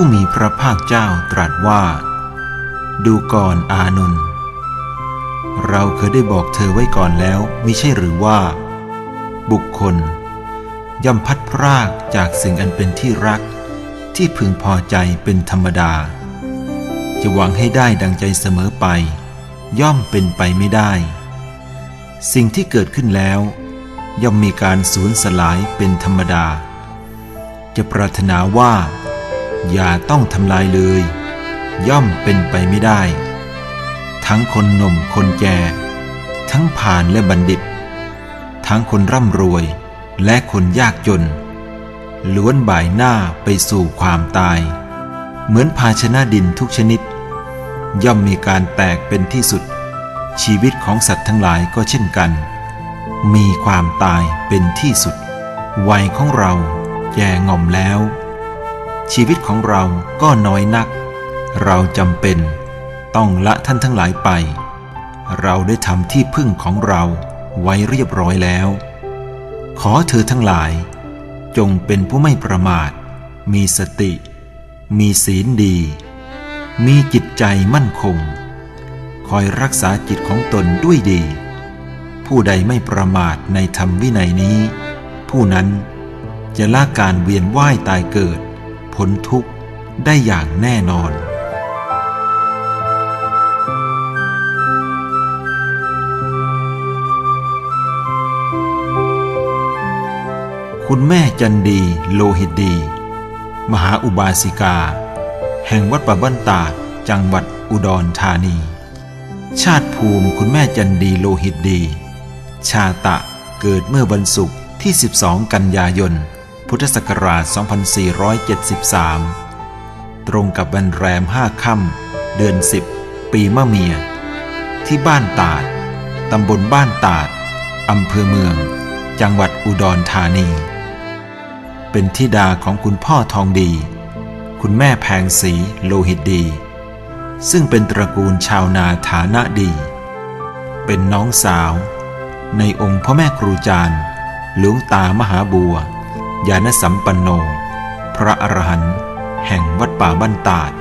ผู้มีพระภาคเจ้าตรัสว่า ดูก่อนอานนท์เราเคยได้บอกเธอไว้ก่อนแล้วมิใช่หรือว่า บุคคล ย่อมพัดพรากจากสิ่งอันเป็นที่รัก ที่พึงพอใจเป็นธรรมดา จะหวังให้ได้ดังใจเสมอไป ย่อมเป็นไปไม่ได้ สิ่งที่เกิดขึ้นแล้ว ย่อมมีการสูญสลายเป็นธรรมดา จะปรารถนาว่า อย่าต้องทำลายเลย ย่อมเป็นไปไม่ได้ ทั้งคนหนุ่มคนแก่ทั้งผ่านและบัณฑิต ทั้งคนร่ำรวยและคนยากจน ล้วนบ่ายหน้าไปสู่ความตาย เหมือนภาชนะดินทุกชนิด ย่อมมีการแตกเป็นที่สุด ชีวิตของสัตว์ทั้งหลายก็เช่นกัน มีความตายเป็นที่สุด วัยของเราแย่ง่อมแล้ว ชีวิตของเราก็น้อยนัก เราจำเป็น ต้องละท่านทั้งหลายไป เราได้ทำที่พึ่งของเราไว้เรียบร้อยแล้ว ขอเธอทั้งหลาย จงเป็นผู้ไม่ประมาท มีสติ มีศีลดี มีจิตใจมั่นคง คอยรักษาจิตของตนด้วยดี ผู้ใดไม่ประมาทในธรรมวินัยนี้ ผู้นั้นจะละการเวียนว่ายตายเกิด พ้นทุกข์ได้อย่างแน่นอนคุณแม่จันดีโลหิตดี มหาอุบาสิกา แห่งวัดป่าบ้านตาดจังหวัดอุดรธานี ชาติภูมิคุณแม่จันดีโลหิตดี ชาตะเกิดเมื่อวันศุกร์ที่ 12 กันยายน พุทธศักราช 2473 ตรงกับวันแรมห้าค่ำเดือน 10 ปีมะเมีย ที่บ้านตาด ตำบลบ้านตาด อำเภอเมือง จังหวัดอุดรธานี เป็นธิดาของคุณพ่อทองดี คุณแม่แพงศรีโลหิตดี ซึ่งเป็นตระกูลชาวนาฐานะดี เป็นน้องสาว ในองค์พ่อแม่ครูจารย์หลวงตามหาบัว ยานสัมปันโน พระอรหันต์แห่งวัดป่าบ้านตาด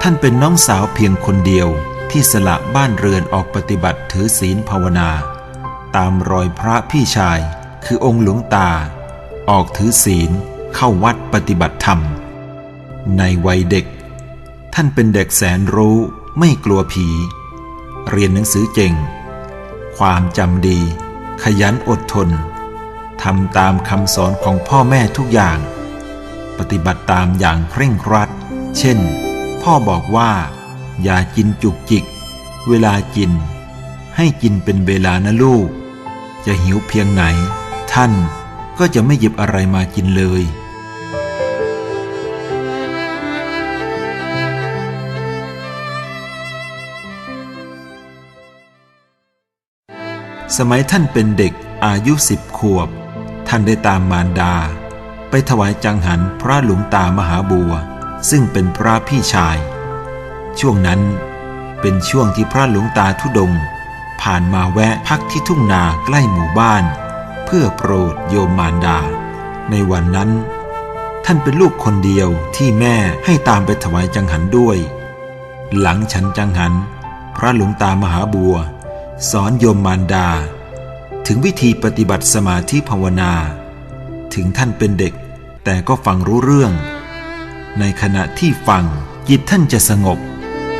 ท่านเป็นน้องสาวเพียงคนเดียวที่สละบ้านเรือนออกปฏิบัติถือศีลภาวนา ตามรอยพระพี่ชายคือองค์หลวงตา ออกถือศีลเข้าวัดปฏิบัติธรรม ในวัยเด็ก ท่านเป็นเด็กแสนรู้ไม่กลัวผี เรียนหนังสือเก่ง ความจำดี ขยันอดทน ทำตามคำสอนของพ่อแม่ทุกอย่าง ปฏิบัติตามอย่างเคร่งครัด เช่น พ่อบอกว่า อย่ากินจุกจิก เวลากิน ให้กินเป็นเวลานะลูก จะหิวเพียงไหน ท่านก็จะไม่หยิบอะไรมากินเลยสมัยท่านเป็นเด็กอายุสิบขวบ ท่านได้ตามมารดา ไปถวายจังหันพระหลวงตามหาบัว ซึ่งเป็นพระพี่ชาย ช่วงนั้นเป็นช่วงที่พระหลวงตาทุดง ผ่านมาแวะพักที่ทุ่งนาใกล้หมู่บ้าน เพื่อโปรดโยมมารดา ในวันนั้น ท่านเป็นลูกคนเดียวที่แม่ให้ตามไปถวายจังหันด้วย หลังฉันจังหัน พระหลวงตามหาบัว สอนโยมมารดา ถึงวิธีปฏิบัติสมาธิภาวนา ถึงท่านเป็นเด็ก แต่ก็ฟังรู้เรื่อง ในขณะที่ฟังจิตท่านจะสงบ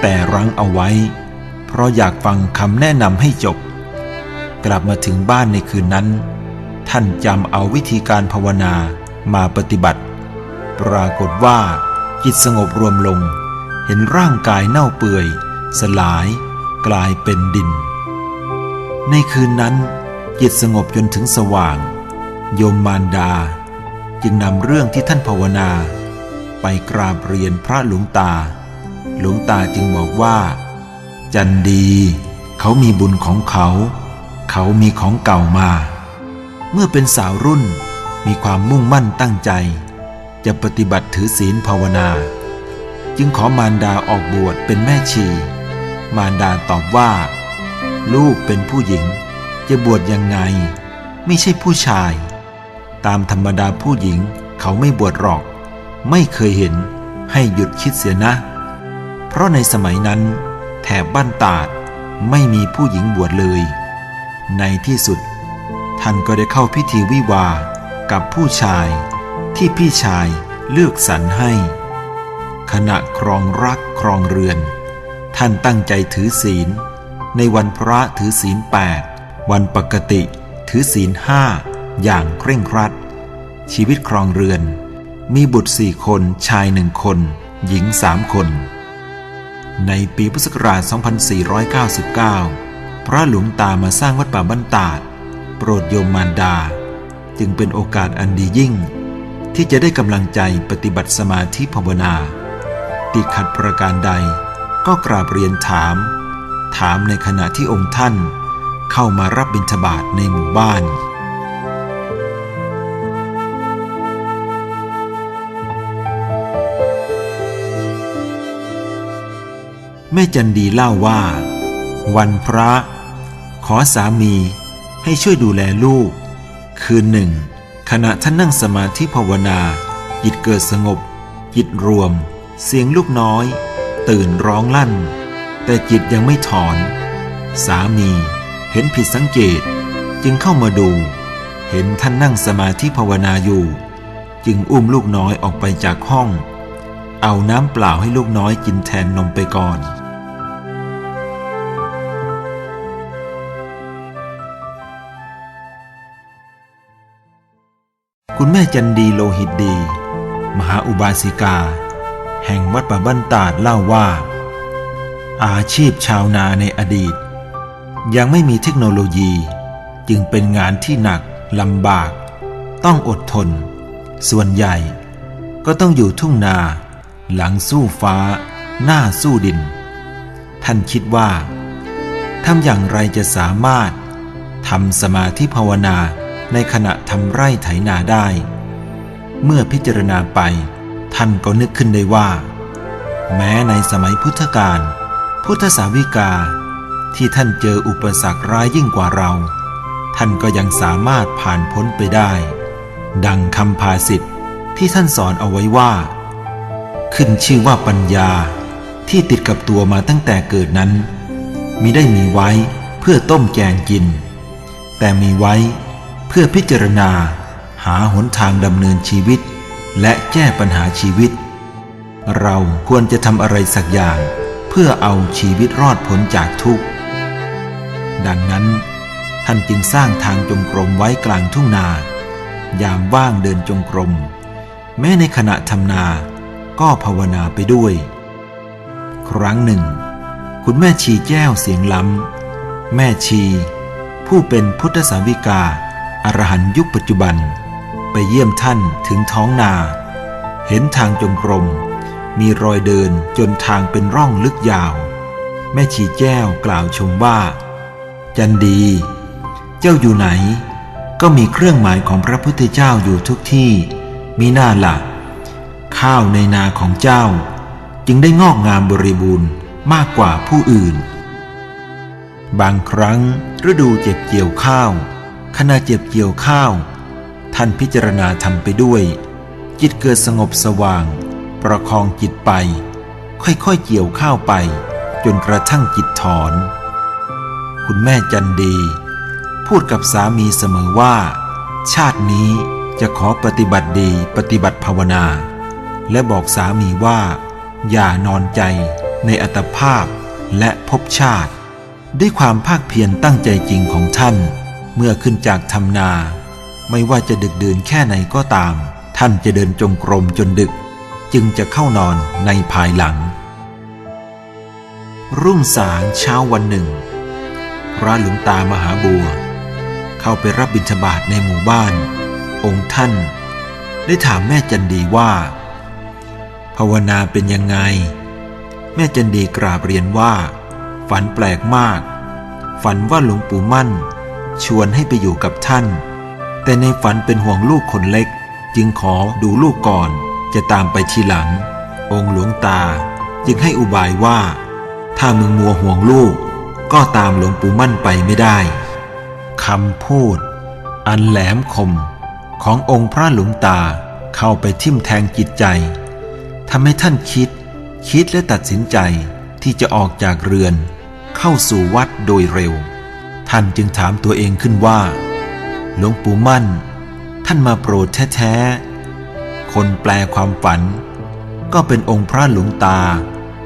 แต่รั้งเอาไว้ เพราะอยากฟังคำแนะนำให้จบ กลับมาถึงบ้านในคืนนั้น ท่านจำเอาวิธีการภาวนามาปฏิบัติ ปรากฏว่า จิตสงบรวมลง เห็นร่างกายเน่าเปื่อย สลาย กลายเป็นดิน ในคืนนั้น จิตสงบจนถึงสว่าง โยมมารดา จึงนำเรื่องที่ท่านภาวนา ไปกราบเรียนพระหลวงตา หลวงตาจึงบอกว่า จันดี เขามีบุญของเขา เขามีของเก่ามา เมื่อเป็นสาวรุ่นมีความมุ่งมั่นตั้งใจ จะปฏิบัติถือศีลภาวนา จึงขอมารดาออกบวชเป็นแม่ชี มารดาตอบว่า ลูกเป็นผู้หญิง จะบวชยังไง ไม่ใช่ผู้ชาย ตามธรรมดาผู้หญิงเขาไม่บวชหรอก ไม่เคยเห็นให้หยุดคิดเสียนะ เพราะในสมัยนั้น แถบบ้านตาดไม่มีผู้หญิงบวชเลย ในที่สุด ท่านก็ได้เข้าพิธีวิวากับผู้ชายที่พี่ชายเลือกสรรให้ ขณะครองรักครองเรือน ท่านตั้งใจถือศีล ในวันพระถือศีลแปด วันปกติถือศีลห้าอย่างเคร่งครัด ชีวิตครองเรือน มีบุตรสี่คนชายหนึ่งคน หญิงสามคน ในปีพุทธศักราช 2499 พระหลวงตามาสร้างวัดป่าบ้านตาด โปรดโยมมารดา จึงเป็นโอกาสอันดียิ่ง ที่จะได้กำลังใจปฏิบัติสมาธิภาวนา ติดขัดประการใดก็กราบเรียนถาม ถามในขณะที่องค์ท่าน เข้ามารับบิณฑบาตในหมู่บ้าน แม่จันดีเล่าว่า วันพระ ขอสามีให้ช่วยดูแลลูก คืนหนึ่ง ขณะท่านนั่งสมาธิภาวนาจิตเกิดสงบจิตรวม เสียงลูกน้อย ตื่นร้องลั่น แต่จิตยังไม่ถอน สามี เห็นผิดสังเกตจึงเข้ามาดู เห็นท่านนั่งสมาธิภาวนาอยู่ จึงอุ้มลูกน้อยออกไปจากห้อง เอาน้ำเปล่าให้ลูกน้อยกินแทนนมไปก่อนคุณแม่จันดีโลหิตดี มหาอุบาสิกา แห่งวัดป่าบ้านตาดเล่าว่า อาชีพชาวนาในอดีต ยังไม่มีเทคโนโลยี จึงเป็นงานที่หนักลำบาก ต้องอดทน ส่วนใหญ่ ก็ต้องอยู่ทุ่งนา หลังสู้ฟ้า หน้าสู้ดิน ท่านคิดว่าทำอย่างไรจะสามารถทำสมาธิภาวนาในขณะทำไร่ไถนาได้ เมื่อพิจารณาไป ท่านก็นึกขึ้นได้ว่า แม้ในสมัยพุทธกาลพุทธสาวิกา ที่ท่านเจออุปสรรคร้ายยิ่งกว่าเรา ท่านก็ยังสามารถผ่านพ้นไปได้ ดังคำภาษิตที่ท่านสอนเอาไว้ว่า ขึ้นชื่อว่าปัญญาที่ติดกับตัวมาตั้งแต่เกิดนั้น มิได้มีไว้เพื่อต้มแกงกิน แต่มีไว้เพื่อพิจารณาหาหนทางดำเนินชีวิต และแก้ปัญหาชีวิต เราควรจะทำอะไรสักอย่าง เพื่อเอาชีวิตรอดพ้นจากทุกข์ ดังนั้น ท่านจึงสร้างทางจงกรมไว้กลางทุ่งนา ยามว่างเดินจงกรม แม้ในขณะทำนาก็ภาวนาไปด้วย ครั้งหนึ่ง คุณแม่ชีแก้วเสียงล้ำ แม่ชี ผู้เป็นพุทธสาวิกาอรหันยุคปัจจุบัน ไปเยี่ยมท่านถึงท้องนา เห็นทางจงกรม มีรอยเดินจนทางเป็นร่องลึกยาว แม่ชีแก้วกล่าวชมว่า จันดี เจ้าอยู่ไหน ก็มีเครื่องหมายของพระพุทธเจ้าอยู่ทุกที่ มีหน้าละ่ะข้าวในนาของเจ้า จึงได้งอกงามบริบูรณ์มากกว่าผู้อื่น บางครั้งฤดูเจ็บเกี่ยวข้าว ขณะเจ็บเกี่ยวข้าว ท่านพิจารณาทำไปด้วย จิตเกิดสงบสว่าง ประคองจิตไป ค่อยๆเกี่ยวข้าวไป จนกระทั่งจิตถอน คุณแม่จันดี พูดกับสามีเสมอว่า ชาตินี้จะขอปฏิบัติดีปฏิบัติภาวนา และบอกสามีว่า อย่านอนใจในอัตภาพและภพชาติ ด้วยความภาคเพียรตั้งใจจริงของท่าน เมื่อขึ้นจากทำนา ไม่ว่าจะดึกดื่นแค่ไหนก็ตาม ท่านจะเดินจงกรมจนดึก จึงจะเข้านอนในภายหลัง รุ่งสางเช้าวันหนึ่ง พระหลวงตามหาบัว เข้าไปรับบิณฑบาตในหมู่บ้าน องค์ท่าน ได้ถามแม่จันดีว่า ภาวนาเป็นยังไง แม่จันดีกราบเรียนว่า ฝันแปลกมาก ฝันว่าหลวงปู่มั่น ชวนให้ไปอยู่กับท่าน แต่ในฝันเป็นห่วงลูกคนเล็ก จึงขอดูลูกก่อนจะตามไปทีหลัง องค์หลวงตาจึงให้อุบายว่า ถ้ามึงมัวห่วงลูก ก็ตามหลวงปู่มั่นไปไม่ได้คำพูด อันแหลมคมขององค์พระหลวงตาเข้าไปทิ่มแทงจิตใจทำให้ท่านคิด คิดและตัดสินใจที่จะออกจากเรือน เข้าสู่วัดโดยเร็ว ท่านจึงถามตัวเองขึ้นว่า หลวงปู่มั่น ท่านมาโปรดแท้ๆ คนแปลความฝัน ก็เป็นองค์พระหลวงตา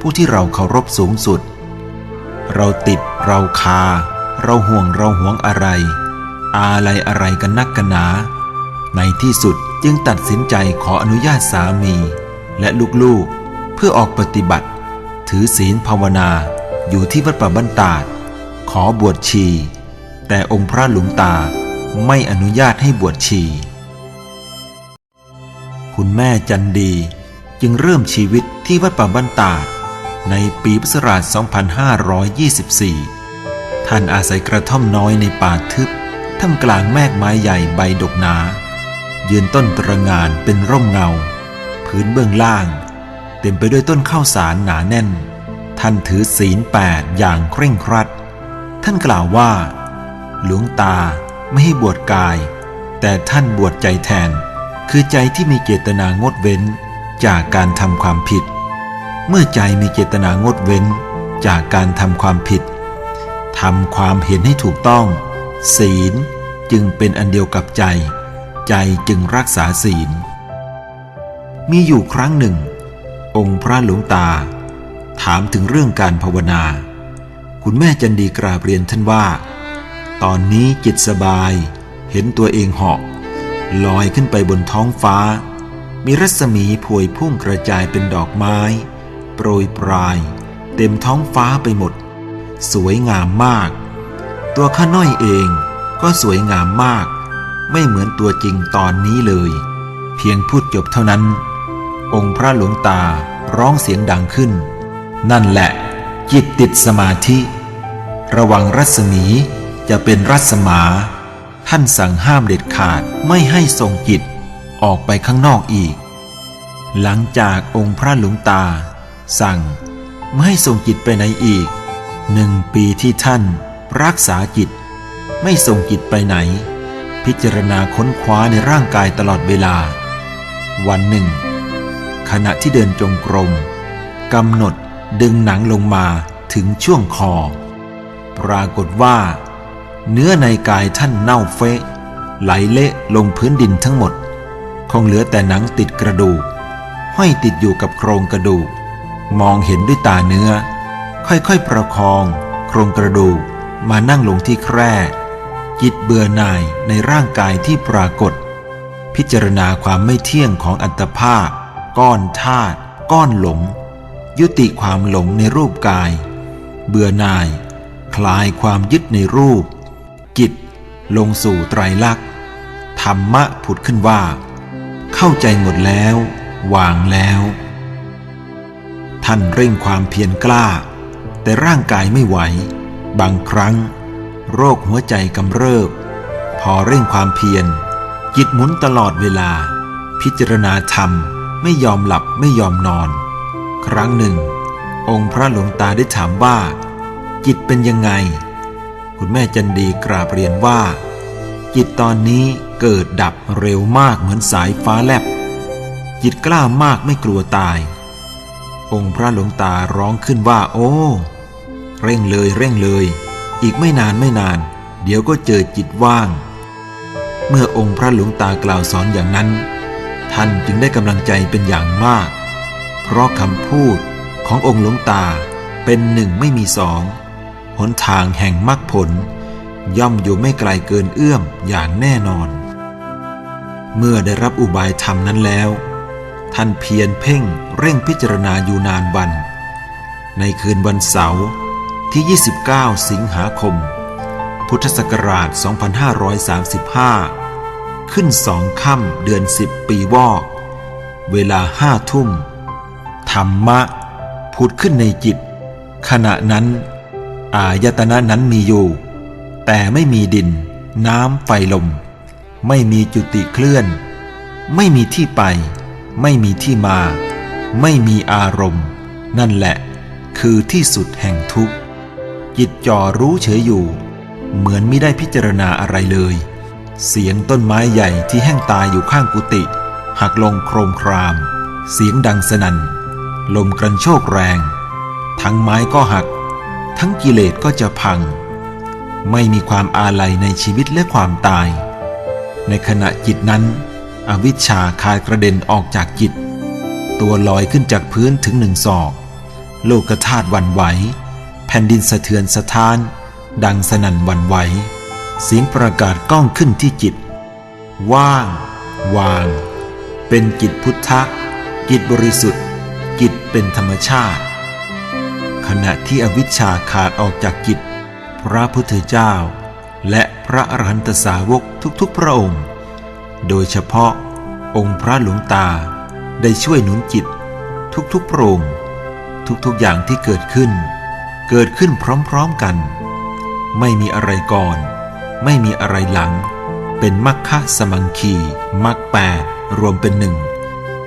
ผู้ที่เราเคารพสูงสุด เราติด เราคา เราห่วงเราหวงอะไรอะไรอะไรกันนักกันหนา ในที่สุดจึงตัดสินใจขออนุญาตสามี และลูกๆ เพื่อออกปฏิบัติ ถือศีลภาวนาอยู่ที่วัดป่าบ้านตาด ขอบวชชี แต่องค์พระหลวงตาไม่อนุญาตให้บวชชี คุณแม่จันดีจึงเริ่มชีวิตที่วัดป่าบ้านตาด ในปีพุทธศักราช 2524 ท่านอาศัยกระท่อมน้อยในป่าทึบท่ามกลางแมกไม้ใหญ่ใบดกหนา ยืนต้นตระงานเป็นร่มเงา พื้นเบื้องล่าง เต็มไปด้วยต้นข้าวสารหนาแน่น ท่านถือศีลแปดอย่างเคร่งครัด ท่านกล่าวว่า หลวงตาไม่ให้บวชกาย แต่ท่านบวชใจแทน คือใจที่มีเจตนางดเว้นจากการทำความผิด เมื่อใจมีเจตนางดเว้นจากการทำความผิดทำความเห็นให้ถูกต้อง ศีลจึงเป็นอันเดียวกับใจ ใจจึงรักษาศีล มีอยู่ครั้งหนึ่ง องค์พระหลวงตา ถามถึงเรื่องการภาวนา คุณแม่จันดีกราบเรียนท่านว่า ตอนนี้จิตสบาย เห็นตัวเองเหาะลอยขึ้นไปบนท้องฟ้า มีรัศมีพวยพุ่งกระจายเป็นดอกไม้ ปรยปลาย เต็มท้องฟ้าไปหมด สวยงามมาก ตัวข้าน้อยเองก็สวยงามมาก ไม่เหมือนตัวจริงตอนนี้เลย เพียงพูดจบเท่านั้น องค์พระหลวงตาร้องเสียงดังขึ้น นั่นแหละ จิตติดสมาธิ ระวังรัศมีจะเป็นรัศมา ท่านสั่งห้ามเด็ดขาดไม่ให้ทรงจิตออกไปข้างนอกอีก หลังจากองค์พระหลวงตา สั่ง ไม่ให้ทรงจิตไปไหนอีกหนึ่งปีที่ท่านรักษาจิต ไม่ส่งจิตไปไหน พิจารณาค้นคว้าในร่างกายตลอดเวลา วันหนึ่ง ขณะที่เดินจงกรมกำหนดดึงหนังลงมาถึงช่วงคอ ปรากฏว่า เนื้อในกายท่านเน่าเฟะ ไหลเละลงพื้นดินทั้งหมด คงเหลือแต่หนังติดกระดูก ห้อยติดอยู่กับโครงกระดูก มองเห็นด้วยตาเนื้อ ค่อยๆประคอง โครงกระดูกมานั่งลงที่แคร่จิตเบื่อหน่ายในร่างกายที่ปรากฏ พิจารณาความไม่เที่ยงของอัตภาพ ก้อนธาตุก้อนหลง ยุติความหลงในรูปกาย เบื่อหน่าย คลายความยึดในรูป จิตลงสู่ไตรลักษณ์ธรรมะผุดขึ้นว่า เข้าใจหมดแล้ว วางแล้ว ท่านเร่งความเพียรกล้า แต่ร่างกายไม่ไหว บางครั้ง โรคหัวใจกำเริบ พอเร่งความเพียรจิตหมุนตลอดเวลา พิจารณาธรรมไม่ยอมหลับไม่ยอมนอน ครั้งหนึ่ง องค์พระหลวงตาได้ถามว่า จิตเป็นยังไง คุณแม่จันดีกราบเรียนว่า จิตตอนนี้เกิดดับเร็วมากเหมือนสายฟ้าแลบ จิตกล้ามากไม่กลัวตาย องค์พระหลวงตาร้องขึ้นว่า โอ้ เร่งเลยเร่งเลย อีกไม่นานไม่นาน เดี๋ยวก็เจอจิตว่าง เมื่อองค์พระหลวงตากล่าวสอนอย่างนั้น ท่านจึงได้กำลังใจเป็นอย่างมาก เพราะคำพูดขององค์หลวงตาเป็นหนึ่งไม่มีสองหนทางแห่งมรรคผล ย่อมอยู่ไม่ไกลเกินเอื้อมอย่างแน่นอน เมื่อได้รับอุบายธรรมนั้นแล้ว ท่านเพียรเพ่งเร่งพิจารณาอยู่นานวัน ในคืนวันเสาร์ที่ 29 สิงหาคม พุทธศักราช 2535 ขึ้นสองค่ำเดือน 10 ปีวอก เวลาห้าทุ่ม ธรรมะผุดขึ้นในจิต ขณะนั้น อายตนะนั้นมีอยู่ แต่ไม่มีดิน น้ำไฟลม ไม่มีจุติเคลื่อน ไม่มีที่ไป ไม่มีที่มา ไม่มีอารมณ์ นั่นแหละ คือที่สุดแห่งทุกข์จิตจ่อรู้เฉยอยู่ เหมือนไม่ได้พิจารณาอะไรเลย เสียงต้นไม้ใหญ่ที่แห้งตายอยู่ข้างกุฏิหักลงโครมคราม เสียงดังสนั่น ลมกระโชกแรง ทั้งไม้ก็หัก ทั้งกิเลสก็จะพัง ไม่มีความอาลัยในชีวิตและความตาย ในขณะจิตนั้น อวิชชาคายกระเด็นออกจากจิต ตัวลอยขึ้นจากพื้นถึงหนึ่งศอก โลกธาตุวันไหว แผ่นดินสะเทือนสะท้าน ดังสนั่นวันไหว เสียงประกาศก้องขึ้นที่จิต ว่าง วาง เป็นจิตพุทธะจิตบริสุทธิ์ จิตเป็นธรรมชาติ ขณะที่อวิชชาขาดออกจากจิต พระพุทธเจ้า และพระอรหันตสาวกทุกๆพระองค์ โดยเฉพาะองค์พระหลวงตาได้ช่วยหนุนจิต ทุกๆพรงทุกๆอย่างที่เกิดขึ้น เกิดขึ้นพร้อมๆกัน ไม่มีอะไรก่อน ไม่มีอะไรหลัง เป็นมัคคะสมังคีมัคแปดรวมเป็นหนึ่ง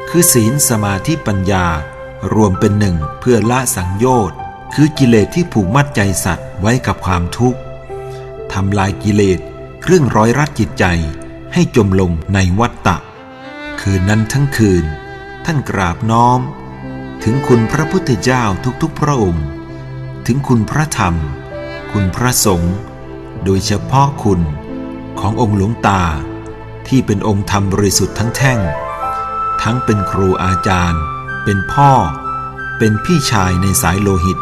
คือศีลสมาธิปัญญา รวมเป็นหนึ่งเพื่อละสังโยชน์ คือกิเลสที่ผูกมัดใจสัตว์ไว้กับความทุกข์ทำลายกิเลสเครื่องร้อยรัดจิตใจ ให้จมลงในวัฏฏะคืนนั้นทั้งคืน ท่านกราบน้อม ถึงคุณพระพุทธเจ้าทุกๆพระองค์ ถึงคุณพระธรรม คุณพระสงฆ์โดยเฉพาะคุณขององค์หลวงตาที่เป็นองค์ธรรมบริสุทธิ์ทั้งแท่ง ทั้งเป็นครูอาจารย์ เป็นพ่อ เป็นพี่ชายในสายโลหิต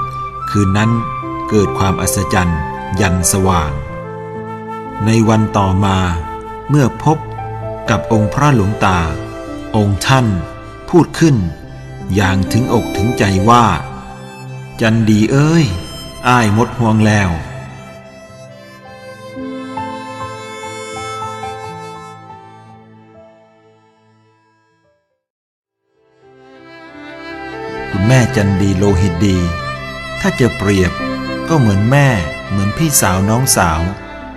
คืนนั้นเกิดความอัศจรรย์ยันสว่าง ในวันต่อมา เมื่อพบกับองค์พระหลวงตา องค์ท่านพูดขึ้น อย่างถึงอกถึงใจว่า จันดีเอ้ย อ้ายหมดห่วงแล้ว คุณแม่จันดีโลหิตดี ถ้าจะเปรียบก็เหมือนแม่เหมือนพี่สาวน้องสาว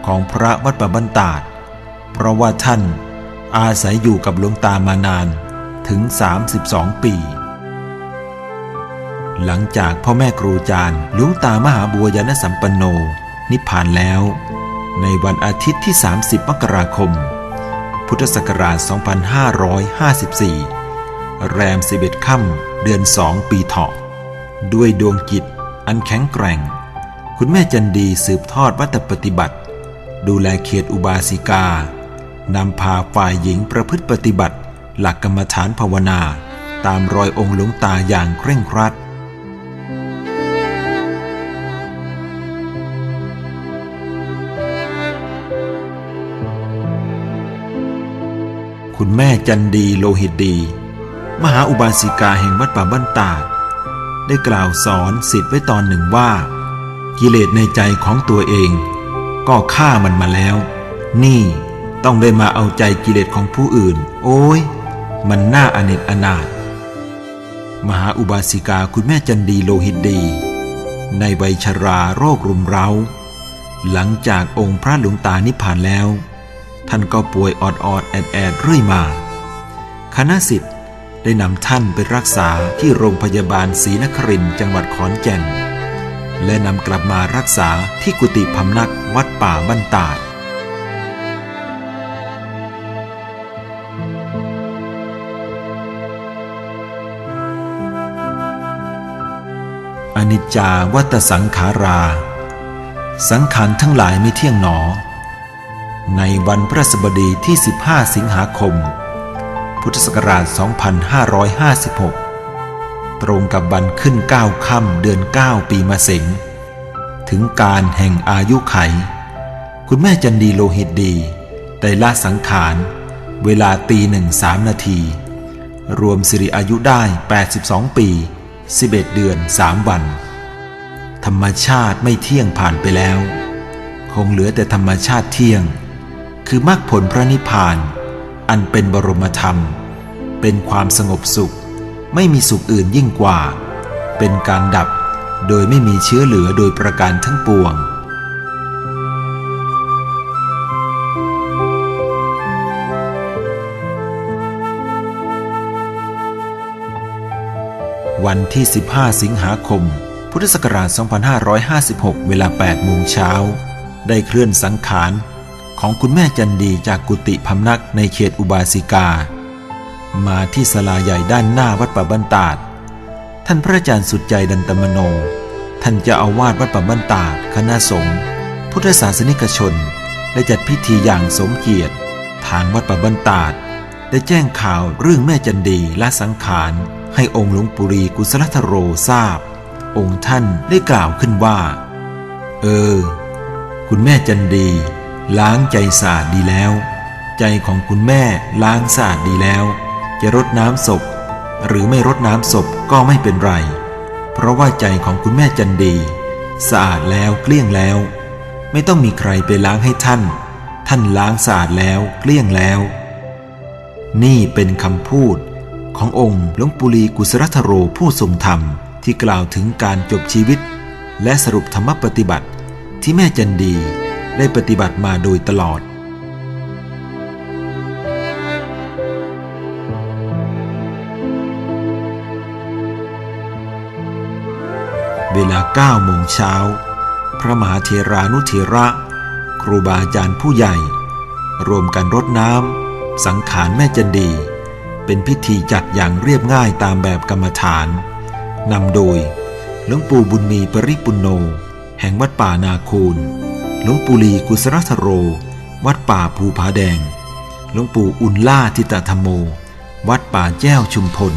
ของพระวัดประบันตาด เพราะว่าท่านอาศัยอยู่กับหลวงตามานานถึง 32 ปี หลังจากพ่อแม่ครูจารย์หลวงตามหาบัวยานสัมปันโน นิพพานแล้ว ในวันอาทิตย์ที่ 30 มกราคม พุทธศักราช 2554 แรม 11 ค่ำเดือน 2 ปีเถาะ ด้วยดวงจิตอันแข็งแกร่ง คุณแม่จันดีสืบทอดวัตปฏิบัติ ดูแลเขตอุบาสิกา นำพาฝ่ายหญิงประพฤติปฏิบัติ หลักกรรมฐานภาวนา ตามรอยองค์หลวงตาอย่างเคร่งครัด คุณแม่จันดีโลหิตดี มหาอุบาสิกาแห่งวัดป่าบ้านตาด ได้กล่าวสอนสิทธิ์ไว้ตอนหนึ่งว่า กิเลสในใจของตัวเอง ก็ฆ่ามันมาแล้ว นี่ ต้องได้มาเอาใจกิเลสของผู้อื่น โอ้ย มันน่าอเนจอนาถมหาอุบาสิกาคุณแม่จันดีโลหิตดี ในวัยชราโรครุมเร้า หลังจากองค์พระหลวงตานิพพานแล้ว ท่านก็ป่วยออดออดแอดแอดเรื่อยมา คณะสิทธิ์ได้นำท่านไปรักษาที่โรงพยาบาลศรีนครินจังหวัดขอนแก่น และนำกลับมารักษาที่กุฏิพำนักวัดป่าบ้านตาด อนิจจาวัตสังขารา สังขารทั้งหลายไม่เที่ยงหนอ ในวันพระสบดีที่ 15 สิงหาคม พุทธศักราช 2556 ตรงกับวันขึ้น 9 ค่ำเดือน 9 ปีมะเสงถึงการแห่งอายุไข คุณแม่จันดีโลหิตดีได้ละสังขารเวลาตีหนึ่งสามนาที รวมสิริอายุได้ 82 ปี 11 เดือน3วัน ธรรมชาติไม่เที่ยงผ่านไปแล้ว คงเหลือแต่ธรรมชาติเที่ยง คือมรรคผลพระนิพพาน อันเป็นบรมธรรม เป็นความสงบสุข ไม่มีสุขอื่นยิ่งกว่า เป็นการดับโดยไม่มีเชื้อเหลือโดยประการทั้งปวง วันที่ 15 สิงหาคม พุทธศักราช 2556 เวลา 8 โมงเช้า ได้เคลื่อนสังขาร ของคุณแม่จันดีจากกุฏิพำนักในเขตอุบาสิกา มาที่ศาลาใหญ่ด้านหน้าวัดป่าบ้านตาด ท่านพระอาจารย์สุดใจดันตมโน ท่านจะอาวาสวัดป่าบ้านตาดคณะสงฆ์พุทธศาสนิกชน ได้จัดพิธีอย่างสมเกียรติ ทางวัดป่าบ้านตาด ได้แจ้งข่าวเรื่องแม่จันดีและสังขาร ให้องค์หลวงปุรีกุศลธโรทราบ องค์ท่านได้กล่าวขึ้นว่า เออ คุณแม่จันดี ล้างใจสะอาดดีแล้ว ใจของคุณแม่ล้างสะอาดดีแล้ว จะรดน้ำศพ หรือไม่รดน้ำศพก็ไม่เป็นไร เพราะว่าใจของคุณแม่จันดี สะอาดแล้วเกลี้ยงแล้ว ไม่ต้องมีใครไปล้างให้ท่าน ท่านล้างสะอาดแล้วเกลี้ยงแล้ว นี่เป็นคำพูด ขององค์หลวงปุลีกุศลธโรผู้ทรงธรรมที่กล่าวถึงการจบชีวิต และสรุปธรรมปฏิบัติที่แม่จันดีได้ปฏิบัติมาโดยตลอดเวลา9โมงเช้า พระมหาเทรานุเถระ ครูบาอาจารย์ผู้ใหญ่ รวมกันรดน้ำ สังขารแม่จันดี เป็นพิธีจัดอย่างเรียบง่ายตามแบบกรรมฐานนำโดยหลวงปู่บุญมีปริปุณโน แห่งวัดป่านาคูนหลวงปู่ลีกุศลธโร วัดป่าภูผาแดงหลวงปู่อุลล่าทิตธรรมโม วัดป่าแจ้วชุมพล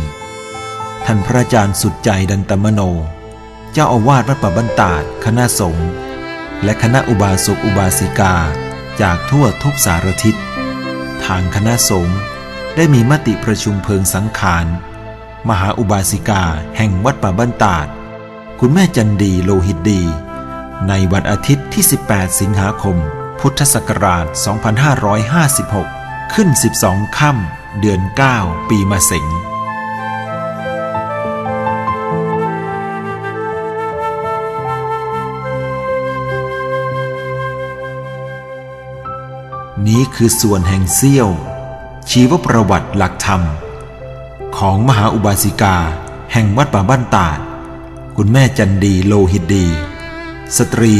ท่านพระอาจารย์สุดใจดันตมโน เจ้าอาวาสวัดป่าบันตาดคณะสงฆ์และคณะอุบาสกอุบาสิกาจากทั่วทุกสารทิศ ทางคณะสงฆ์ ได้มีมติประชุมเพลิงสังขาร มหาอุบาสิกาแห่งวัดป่าบ้านตาด คุณแม่จันดีโลหิตดี ในวันอาทิตย์ที่ 18 สิงหาคม พุทธศักราช 2556 ขึ้น 12 ค่ำเดือน 9 ปีมะเสงนี้คือส่วนแห่งเสี้ยว ชีวประวัติหลักธรรม ของมหาอุบาสิกา แห่งวัดป่าบ้านตาด คุณแม่จันดีโลหิตดี สตรี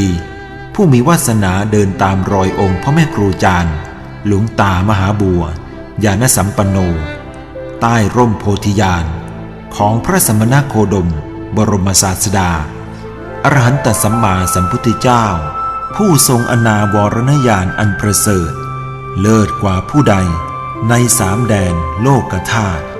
ผู้มีวาสนาเดินตามรอยองค์พ่อแม่ครูจารย์ หลวงตามหาบัว ญาณสัมปันโน ใต้ร่มโพธิญาณ ของพระสมณโคดม บรมศาสดา อรหันตสัมมาสัมพุทธเจ้า ผู้ทรงอนาวรณญาณอันประเสริฐ เลิศกว่าผู้ใด ในสามแดนโลกธาตุ